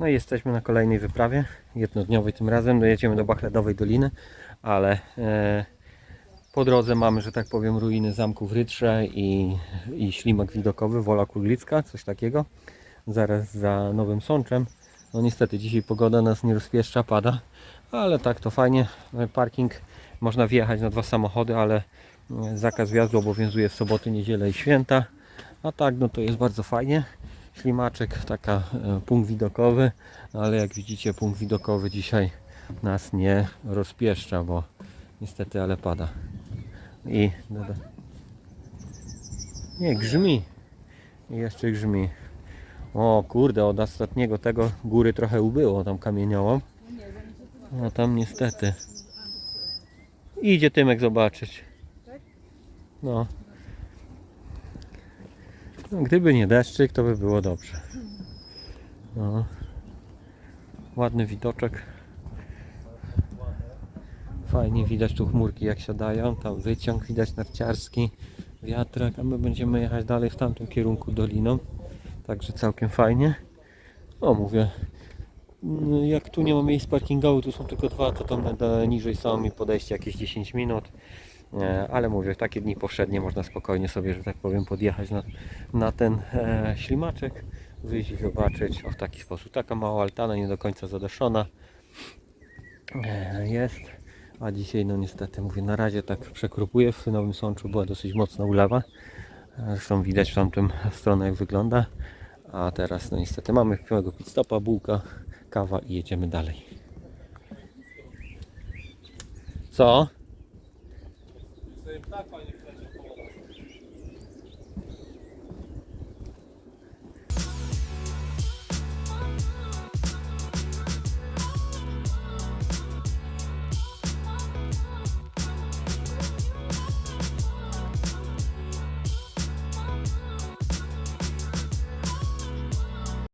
No i jesteśmy na kolejnej wyprawie, jednodniowej tym razem. Dojedziemy do Bachledowej Doliny, ale e, po drodze mamy, że tak powiem, ruiny zamku w Rytrze i, i ślimak widokowy, Wola Kuglicka, coś takiego. Zaraz za Nowym Sączem. No niestety dzisiaj pogoda nas nie rozpieszcza, pada, ale tak to fajnie. E, Parking można wjechać na dwa samochody, ale e, zakaz wjazdu obowiązuje w soboty, niedzielę i święta. A tak, no to jest bardzo fajnie. Ślimaczek, taka e, punkt widokowy, ale jak widzicie punkt widokowy dzisiaj nas nie rozpieszcza, bo niestety ale pada. I doda... nie grzmi. I jeszcze grzmi. O kurde, od ostatniego tego góry trochę ubyło tam kamieniołom. No tam niestety. Idzie Tymek zobaczyć. No. No. Gdyby nie deszczyk, to by było dobrze. No. Ładny widoczek. Fajnie widać tu chmurki jak siadają. Tam wyciąg widać narciarski, wiatrak, a my będziemy jechać dalej w tamtym kierunku doliną. Także całkiem fajnie. O mówię, mm, jak tu nie ma miejsc parkingowych, tu są tylko dwa, to tam niżej są mi podejście jakieś 10 minut. E, Ale mówię, w takie dni powszednie można spokojnie sobie, że tak powiem, podjechać na, na ten e, ślimaczek, wyjść i zobaczyć o w taki sposób. Taka mała altana, nie do końca zadaszona e, jest. A dzisiaj, no niestety, mówię, na razie tak przekrupuje. W Nowym Sączu była dosyć mocna ulewa. E, Zresztą widać w tamtym stronę jak wygląda. A teraz, no niestety, mamy małego pit stopa, bułka, kawa i jedziemy dalej. Co? zayıflar kaynaklanacak olan.